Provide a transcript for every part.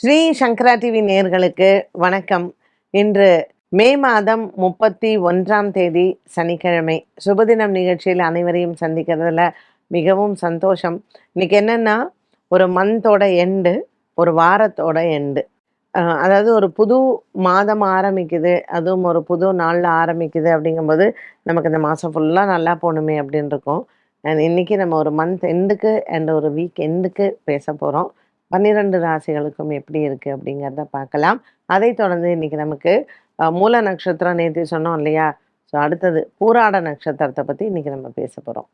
ஸ்ரீ சங்கரா TV நேர்களுக்கு வணக்கம். இன்று மே மாதம் முப்பத்தி ஒன்றாம் தேதி சனிக்கிழமை. சுபதினம் நிகழ்ச்சியில் அனைவரையும் சந்திக்கிறதுல மிகவும் சந்தோஷம். இன்னைக்கு என்னன்னா ஒரு மந்தோட எண்டு ஒரு வாரத்தோட எண்டு அதாவது ஒரு புது மாதம் ஆரம்பிக்குது அதுவும் ஒரு புது நாளில் ஆரம்பிக்குது அப்படிங்கும்போது நமக்கு இந்த மாதம் ஃபுல்லாக நல்லா போகணுமே அப்படின்னு இருக்கும். அண்ட் இன்னைக்கு நம்ம ஒரு மந்த் எண்டுக்கு அண்ட் ஒரு வீக் எண்டுக்கு பேச போகிறோம் பன்னிரெண்டு ராசிகளுக்கும் எப்படி இருக்குது அப்படிங்கிறத பார்க்கலாம். அதை தொடர்ந்து இன்னைக்கு நமக்கு மூல நட்சத்திரம் நேற்று சொன்னோம் இல்லையா? ஸோ அடுத்தது பூராட நட்சத்திரத்தை பற்றி இன்னைக்கு நம்ம பேச போகிறோம்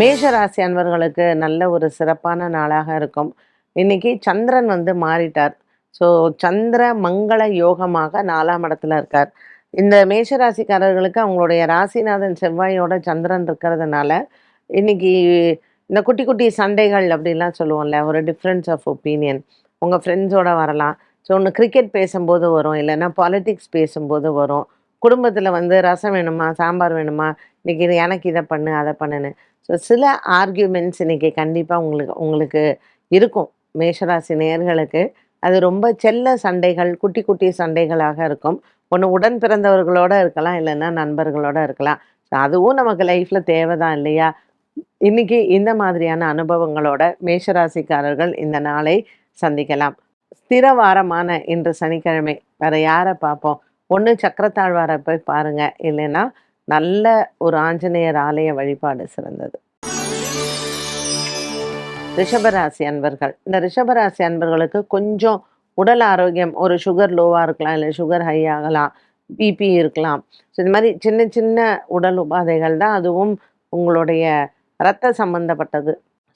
மேஷ ராசி அன்பர்களுக்கு நல்ல ஒரு சிறப்பான நாளாக இருக்கும். இன்னைக்கு சந்திரன் வந்து மாறிட்டார். ஸோ சந்திர மங்கள யோகமாக நாலாம் இடத்துல இருக்கார். இந்த மேஷ ராசிக்காரர்களுக்கு அவங்களுடைய ராசிநாதன் செவ்வாயோட சந்திரன் இருக்கிறதுனால இன்னைக்கு இந்த குட்டி குட்டி சண்டைகள் அப்படிலாம் சொல்லுவோம்ல ஒரு டிஃப்ரென்ஸ் ஆஃப் ஒப்பீனியன் உங்கள் ஃப்ரெண்ட்ஸோடு வரலாம். ஸோ ஒன்று கிரிக்கெட் பேசும்போது வரும் இல்லைன்னா பாலிட்டிக்ஸ் பேசும்போது வரும். குடும்பத்தில் வந்து ரசம் வேணுமா சாம்பார் வேணுமா இன்றைக்கி இது எனக்கு இதை பண்ணு அதை பண்ணுன்னு. ஸோ சில ஆர்கியூமெண்ட்ஸ் இன்னைக்கு கண்டிப்பாக உங்களுக்கு உங்களுக்கு இருக்கும். மேஷராசி நேயர்களுக்கு அது ரொம்ப செல்ல சண்டைகள் குட்டி குட்டி சண்டைகளாக இருக்கும். ஒன்று உடன் பிறந்தவர்களோட இருக்கலாம் இல்லைன்னா நண்பர்களோட இருக்கலாம். ஸோ அதுவும் நமக்கு லைஃப்பில் தேவை தான் இல்லையா? இன்னைக்கு இந்த மாதிரியான அனுபவங்களோட மேஷராசிக்காரர்கள் இந்த நாளை சந்திக்கலாம். ஸ்திர வாரமான இன்று சனிக்கிழமை வேற யாரை பார்ப்போம்? ஒன்று சக்கரத்தாழ்வாரை போய் பாருங்க. இல்லைன்னா நல்ல ஒரு ஆஞ்சநேயர் ஆலய வழிபாடு சிறந்தது. ரிஷபராசி அன்பர்கள். இந்த ரிஷபராசி அன்பர்களுக்கு கொஞ்சம் உடல் ஆரோக்கியம் ஒரு சுகர் லோவாக இருக்கலாம் இல்லை சுகர் ஹை ஆகலாம் பிபி இருக்கலாம். ஸோ இந்த மாதிரி சின்ன சின்ன உடல் உபாதைகள் தான் அதுவும் உங்களுடைய ரத்த சம்பந்தப்பட்டது.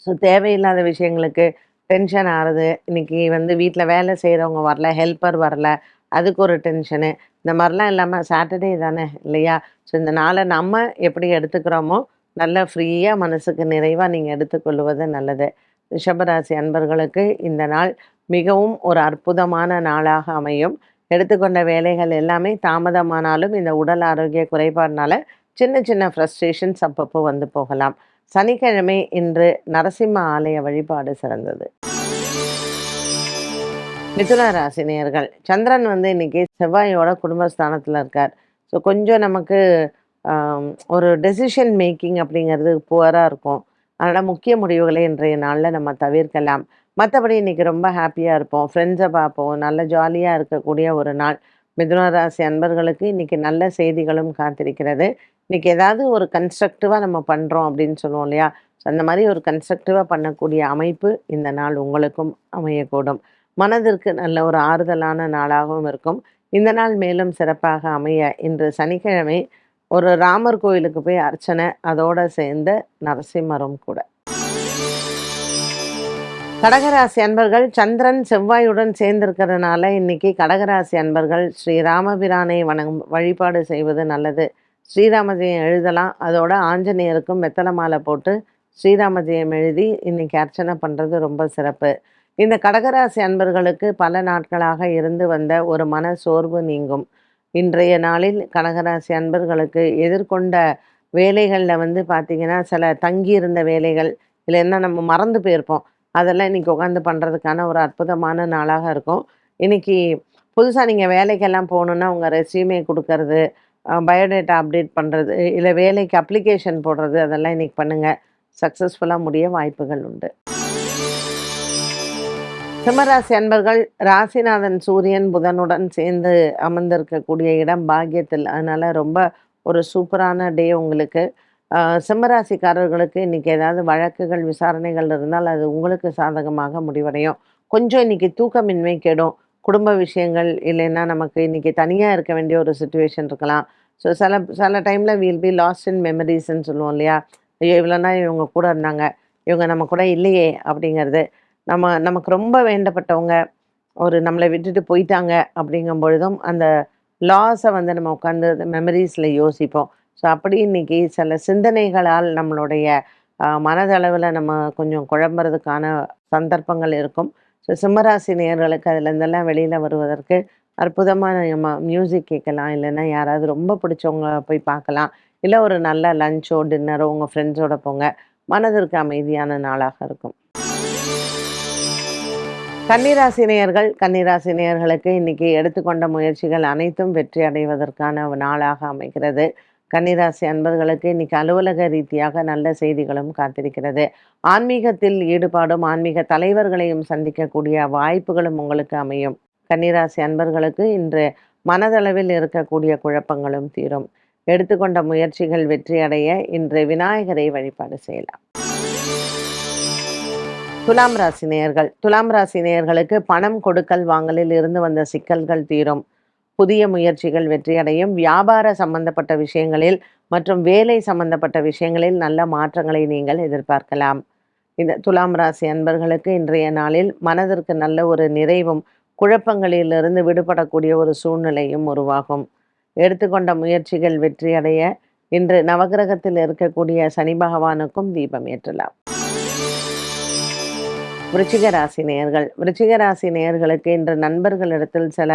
ஸோ தேவையில்லாத விஷயங்களுக்கு டென்ஷன் ஆகுது இன்றைக்கி வந்து வீட்டில் வேலை செய்கிறவங்க வரல ஹெல்ப்பர் வரல அதுக்கு ஒரு டென்ஷனு இந்த மாதிரிலாம் இல்லாமல் சாட்டர்டே தானே இல்லையா? ஸோ இந்த நாளை நம்ம எப்படி எடுத்துக்கிறோமோ நல்ல ஃப்ரீயாக மனசுக்கு நிறைவாக நீங்கள் எடுத்துக்கொள்வது நல்லது. ரிஷபராசி அன்பர்களுக்கு இந்த நாள் மிகவும் ஒரு அற்புதமான நாளாக அமையும். எடுத்துக்கொண்ட வேலைகள் எல்லாமே தாமதமானாலும் இந்த உடல் ஆரோக்கிய குறைபாடுனால சின்ன சின்ன ஃப்ரஸ்ட்ரேஷன்ஸ் அப்பப்போ வந்து போகலாம். சனிக்கிழமை இன்று நரசிம்ம ஆலய வழிபாடு சிறந்தது. மிதுன ராசினியர்கள் சந்திரன் வந்து இன்னைக்கு செவ்வாயோட குடும்பஸ்தானத்தில் இருக்கார். ஸோ கொஞ்சம் நமக்கு ஒரு டெசிஷன் மேக்கிங் அப்படிங்கிறது புவராக இருக்கும். அதனால் முக்கிய முடிவுகளை இன்றைய நாளில் நம்ம தவிர்க்கலாம். மற்றபடி இன்னைக்கு ரொம்ப ஹாப்பியாக இருப்போம். ஃப்ரெண்ட்ஸை பார்ப்போம். நல்ல ஜாலியாக இருக்கக்கூடிய ஒரு நாள். மிதுன ராசி அன்பர்களுக்கு இன்னைக்கு நல்ல செய்திகளும் காத்திருக்கிறது. இன்னைக்கு ஏதாவது ஒரு கன்ஸ்ட்ரக்டிவாக நம்ம பண்ணுறோம் அப்படின்னு சொல்லுவோம் இல்லையா? ஸோ அந்த மாதிரி ஒரு கன்ஸ்ட்ரக்டிவாக பண்ணக்கூடிய அமைப்பு இந்த நாள் உங்களுக்கும் அமையக்கூடும். மனதிற்கு நல்ல ஒரு ஆறுதலான நாளாகவும் இருக்கும். இந்த நாள் மேலும் சிறப்பாக அமைய இன்று சனிக்கிழமை ஒரு ராமர் கோயிலுக்கு போய் அர்ச்சனை அதோடு சேர்ந்த நரசிம்மரும் கூட. கடகராசி அன்பர்கள் சந்திரன் செவ்வாயுடன் சேர்ந்திருக்கிறதுனால இன்னைக்கு கடகராசி அன்பர்கள் ஸ்ரீ ராமபிரானை வணங்கும் வழிபாடு செய்வது நல்லது. ஸ்ரீராமஜெயம் எழுதலாம். அதோட ஆஞ்சநேயருக்கும் வெத்தலை மாலை போட்டு ஸ்ரீராமஜெயம் எழுதி இன்னைக்கு அர்ச்சனை பண்ணுறது ரொம்ப சிறப்பு. இந்த கடகராசி அன்பர்களுக்கு பல நாட்களாக இருந்து வந்த ஒரு மன சோர்வு நீங்கும். இன்றைய நாளில் கடகராசி அன்பர்களுக்கு எதிர்கொண்ட வேலைகளில் வந்து பார்த்திங்கன்னா சில தங்கியிருந்த வேலைகள் இல்லைன்னா நம்ம மறந்து போயிருப்போம். அதெல்லாம் இன்னைக்கு உட்காந்து பண்ணுறதுக்கான ஒரு அற்புதமான நாளாக இருக்கும். இன்னைக்கு புதுசாக நீங்கள் வேலைக்கெல்லாம் போகணுன்னா உங்கள் ரெஸ்யூமே கொடுக்கறது பயோடேட்டா அப்டேட் பண்ணுறது இல்லை வேலைக்கு அப்ளிகேஷன் போடுறது அதெல்லாம் இன்னைக்கு பண்ணுங்கள் சக்ஸஸ்ஃபுல்லாக முடிய வாய்ப்புகள் உண்டு. சிம்மராசி அன்பர்கள் ராசிநாதன் சூரியன் புதனுடன் சேர்ந்து அமர்ந்திருக்கக்கூடிய இடம் பாக்கியத்தில். அதனால் ரொம்ப ஒரு சூப்பரான டே உங்களுக்கு. சிம்மராசிக்காரர்களுக்கு இன்னைக்கு ஏதாவது வழக்குகள் விசாரணைகள் இருந்தால் அது உங்களுக்கு சாதகமாக முடிவடையும். கொஞ்சம் இன்னைக்கு தூக்கமின்மை கெடும். குடும்ப விஷயங்கள் இல்லைன்னா நமக்கு இன்னைக்கு தனியாக இருக்க வேண்டிய ஒரு சுச்சுவேஷன் இருக்கலாம். ஸோ சில சில டைமில் வீல் பி லாஸ்ட் இன் மெமரிஸ்ன்னு சொல்லுவோம் இல்லையா? ஐயோ இவ்வளோனா இவங்க கூட இருந்தாங்க. இவங்க நம்ம கூட இல்லையே அப்படிங்கிறது. நம்ம நமக்கு ரொம்ப வேண்டப்பட்டவங்க ஒரு நம்மளை விட்டுட்டு போயிட்டாங்க அப்படிங்கும் பொழுதும் அந்த லாஸை வந்து நம்ம உட்காந்து மெமரிஸில் யோசிப்போம். ஸோ அப்படி இன்னைக்கு சில சிந்தனைகளால் நம்மளுடைய மனதளவில் நம்ம கொஞ்சம் குழம்புறதுக்கான சந்தர்ப்பங்கள் இருக்கும். ஸோ சிம்மராசி நேயர்களுக்கு அதுலேருந்தெல்லாம் வெளியில் வருவதற்கு அற்புதமான நம்ம மியூசிக் கேட்கலாம். இல்லைன்னா யாராவது ரொம்ப பிடிச்சவங்க போய் பார்க்கலாம். இல்லை ஒரு நல்ல லஞ்சோ டின்னரோ உங்கள் ஃப்ரெண்ட்ஸோட போங்க. மனதிற்கு அமைதியான நாளாக இருக்கும். கன்னிராசினியர்கள் கன்னிராசினியர்களுக்கு கன்னிராசி இன்னைக்கு எடுத்துக்கொண்ட முயற்சிகள் அனைத்தும் வெற்றி அடைவதற்கான நாளாக அமைகிறது. கன்னிராசி அன்பர்களுக்கு இன்னைக்கு அலுவலக ரீதியாக நல்ல செய்திகளும் காத்திருக்கிறது. ஆன்மீகத்தில் ஈடுபாடும் ஆன்மீக தலைவர்களையும் சந்திக்கக்கூடிய வாய்ப்புகளும் உங்களுக்கு அமையும். கன்னிராசி அன்பர்களுக்கு இன்று மனதளவில் இருக்கக்கூடிய குழப்பங்களும் தீரும். எடுத்துக்கொண்ட முயற்சிகள் வெற்றியடைய இன்று விநாயகரை வழிபாடு செய்யலாம். துலாம் ராசி நேயர்கள். துலாம் ராசி நேயர்களுக்கு பணம் கொடுக்கல் வாங்கலில் இருந்து வந்த சிக்கல்கள் தீரும். புதிய முயற்சிகள் வெற்றியடையும். வியாபார சம்பந்தப்பட்ட விஷயங்களில் மற்றும் வேலை சம்பந்தப்பட்ட விஷயங்களில் நல்ல மாற்றங்களை நீங்கள் எதிர்பார்க்கலாம். இந்த துலாம் ராசி அன்பர்களுக்கு இன்றைய நாளில் மனதிற்கு நல்ல ஒரு நிறைவும் குழப்பங்களிலிருந்து விடுபடக்கூடிய ஒரு சூழ்நிலையும் உருவாகும். எடுத்துக்கொண்ட முயற்சிகள் வெற்றியடைய இன்று நவகிரகத்தில் இருக்கக்கூடிய சனி பகவானுக்கும் தீபம் ஏற்றலாம். விருச்சிக ராசி நேயர்கள் விருச்சிக ராசி நேயர்களுக்கு இன்று நண்பர்களிடத்தில் சில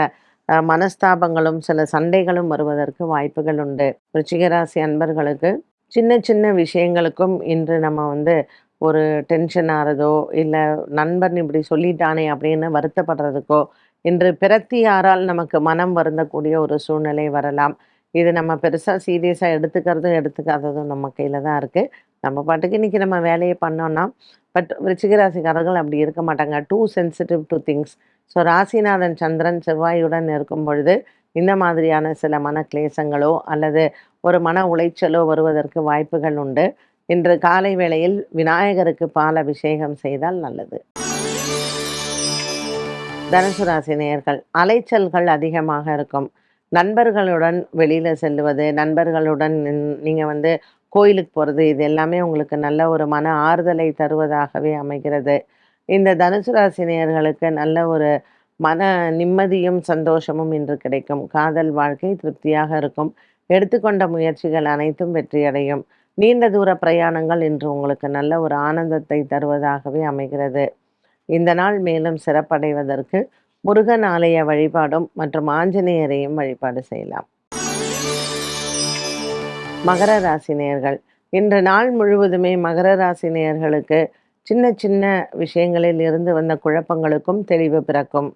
மனஸ்தாபங்களும் சில சண்டைகளும் வருவதற்கு வாய்ப்புகள் உண்டு. ருச்சிகராசி அன்பர்களுக்கு சின்ன சின்ன விஷயங்களுக்கும் இன்று நம்ம வந்து ஒரு டென்ஷன் ஆகிறதோ இல்லை நண்பன் இப்படி சொல்லிட்டானே அப்படின்னு வருத்தப்படுறதுக்கோ இன்று பிறத்தியாரால் நமக்கு மனம் வருந்தக்கூடிய ஒரு சூழ்நிலை வரலாம். இது நம்ம பெருசாக சீரியஸாக எடுத்துக்கிறதும் எடுத்துக்காததும் நம்ம கையில் தான் இருக்குது நம்ம பாட்டுக்கு இன்றைக்கி நம்ம வேலையை பண்ணோன்னா பட் ரிச்சிகராசிக்காரர்கள் அப்படி இருக்க மாட்டாங்க. Too sensitive to things so ராசிநாதன் சந்திரன் செவ்வாயுடன் இருக்கும் பொழுது இந்த மாதிரியான சில மன கிளேசங்களோ அல்லது ஒரு மன உளைச்சலோ வருவதற்கு வாய்ப்புகள் உண்டு. இன்று காலை வேளையில் விநாயகருக்கு பால் அபிஷேகம் செய்தால் நல்லது. தனுசு ராசி நேயர்கள் அலைச்சல்கள் அதிகமாக இருக்கும். நண்பர்களுடன் வெளியில் செல்லுவது நண்பர்களுடன் நீங்கள் வந்து கோயிலுக்கு போகிறது இது எல்லாமே உங்களுக்கு நல்ல ஒரு மன ஆறுதலை தருவதாகவே அமைகிறது. இந்த தனுசு ராசினியர்களுக்கு நல்ல ஒரு மன நிம்மதியும் சந்தோஷமும் இன்று கிடைக்கும். காதல் வாழ்க்கை திருப்தியாக இருக்கும். எடுத்துக்கொண்ட முயற்சிகள் அனைத்தும் வெற்றியடையும். நீண்ட தூர பிரயாணங்கள் இன்று உங்களுக்கு நல்ல ஒரு ஆனந்தத்தை தருவதாகவே அமைகிறது. இந்த நாள் மேலும் சிறப்படைவதற்கு முருகன் ஆலய வழிபாடும் மற்றும் ஆஞ்சநேயரையும் வழிபாடு செய்யலாம். மகர ராசினியர்கள். இன்று நாள் முழுவதுமே மகர ராசினியர்களுக்கு சின்ன சின்ன விஷயங்களில் இருந்து வந்த குழப்பங்களுக்கும் தெளிவு பிறக்கும்.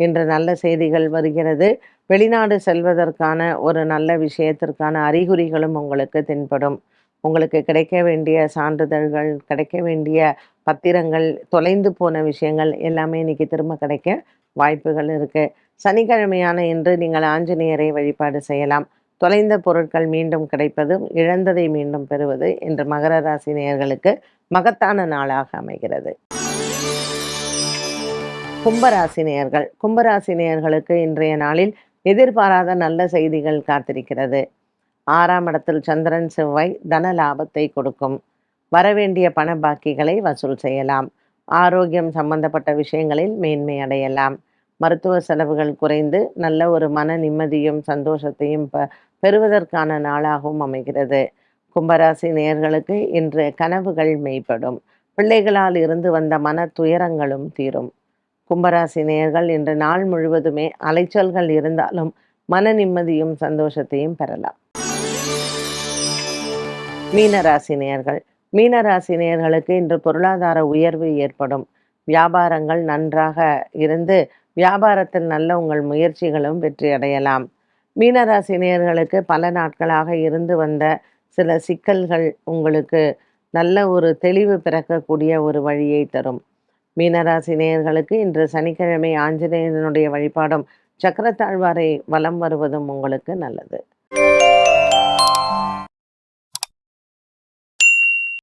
இன்று நல்ல செய்திகள் வருகிறது. வெளிநாடு செல்வதற்கான ஒரு நல்ல விஷயத்திற்கான அறிகுறிகளும் உங்களுக்கு தென்படும். உங்களுக்கு கிடைக்க வேண்டிய சான்றிதழ்கள் கிடைக்க வேண்டிய பத்திரங்கள் தொலைந்து போன விஷயங்கள் எல்லாமே இன்னைக்கு திரும்ப கிடைக்க வாய்ப்புகள் இருக்குது சனிக்கிழமையான இன்று நீங்கள் ஆஞ்சநேயரை வழிபாடு செய்யலாம். தொலைந்த பொருட்கள் மீண்டும் கிடைப்பதும் இழந்ததை மீண்டும் பெறுவது என்று மகர ராசி நேயர்களுக்கு மகத்தான நாளாக அமைகிறது. கும்பராசி நேயர்கள் கும்பராசி நேயர்களுக்கு இன்றைய நாளில் எதிர்பாராத நல்ல செய்திகள் காத்திருக்கிறது. ஆறாம் இடத்தில் சந்திரன் செவ்வாய் தன லாபத்தை கொடுக்கும். வரவேண்டிய பண பாக்கிகளை வசூல் செய்யலாம். ஆரோக்கியம் சம்பந்தப்பட்ட விஷயங்களில் மேன்மை அடையலாம். மருத்துவ செலவுகள் குறைந்து நல்ல ஒரு மன நிம்மதியும் சந்தோஷத்தையும் பெறுவதற்கான நாளாகவும் அமைகிறது. கும்பராசி நேர்களுக்கு இன்று கனவுகள் மெய்ப்படும் பிள்ளைகளால் இருந்து வந்த மன துயரங்களும் தீரும். கும்பராசி நேர்கள் இன்று நாள் முழுவதுமே அலைச்சல்கள் இருந்தாலும் மன நிம்மதியும் சந்தோஷத்தையும் பெறலாம். மீனராசி நேர்கள் மீனராசி நேர்களுக்கு இன்று பொருளாதார உயர்வு ஏற்படும். வியாபாரங்கள் நன்றாக இருந்து வியாபாரத்தில் நல்ல உங்கள் முயற்சிகளும் வெற்றி அடையலாம் மீனராசி நேர்களுக்கு பல நாட்களாக இருந்து வந்த சில சிக்கல்கள் உங்களுக்கு நல்ல ஒரு தெளிவு பிறக்கக்கூடிய ஒரு வழியை தரும். மீனராசி நேயர்களுக்கு இன்று சனிக்கிழமை ஆஞ்சநேயனுடைய வழிபாடும் சக்கரத்தாழ்வாரை வலம் வருவதும் உங்களுக்கு நல்லது.